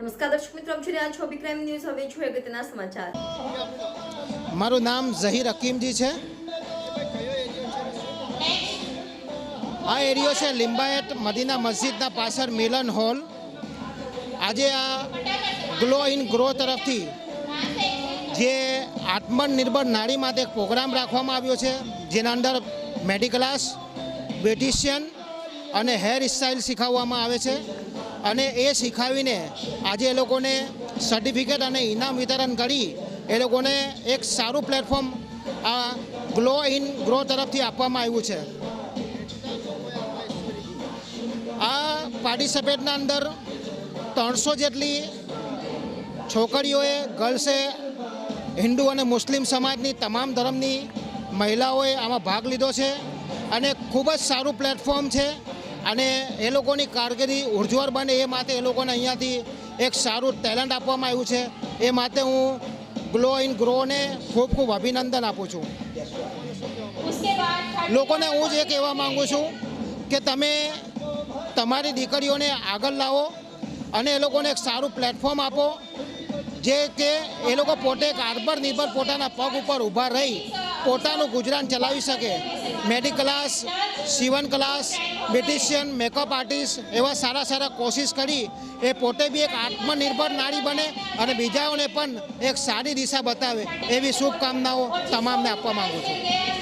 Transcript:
નમસ્કાર દર્શક મિત્રો, આપ જોઈ રહ્યા છો ક્રાઇમ ન્યૂઝ. હવે જોઈએ અગત્યના સમાચાર. મારું નામ ઝહીર હકીમજી છે. આ એરિયો છે લિંબાયત મદીના મસ્જિદના પાછળ મિલન હોલ. આજે આ ગ્લો ઇન ગ્રો તરફથી જે આત્મનિર્ભર નારી માટે પ્રોગ્રામ રાખવામાં આવ્યો છે, જેના અંદર મેડિકલાસ, બ્યુટિશિયન અને હેર સ્ટાઇલ શીખવવામાં આવે છે. અને એ શીખવીને આજે એ લોકોને સર્ટિફિકેટ અને ઇનામ વિતરણ કરી એ લોકોને એક સારું પ્લેટફોર્મ આ ગ્લો ઇન ગ્રો તરફથી આપવામાં આવ્યું છે. આ પાર્ટિસિપેટના અંદર ત્રણસો જેટલી છોકરીઓએ ગર્લ્સે હિન્દુ અને મુસ્લિમ સમાજની તમામ ધર્મની મહિલાઓએ આમાં ભાગ લીધો છે. અને ખૂબ જ સારું પ્લેટફોર્મ છે. અને એ લોકોની કારકિર્દી ઉર્જ્વળ બને એ માટે એ લોકોને અહીંયાથી એક સારું ટેલેન્ટ આપવામાં આવ્યું છે. એ માટે હું ગ્લો ઇન ગ્રોને ખૂબ ખૂબ અભિનંદન આપું છું. લોકોને હું જ એ કહેવા માગું છું કે તમે તમારી દીકરીઓને આગળ લાવો અને એ લોકોને એક સારું પ્લેટફોર્મ આપો જે કે એ લોકો પોતે એક આત્મનિર્ભર પોતાના પગ ઉપર ઊભા રહી પોતાનું ગુજરાન ચલાવી શકે. મેડિક ક્લાસ સીવન ક્લાસ બ્યુટિશિયન મેકઅપ આર્ટિસ્ટ એવા સારા સારા કોશિશ કરી એ પોતે બી એક આત્મનિર્ભર નારી બને અને બીજાઓને પણ એક સારી દિશા બતાવે એવી શુભકામનાઓ તમામને આપવા માગું છું.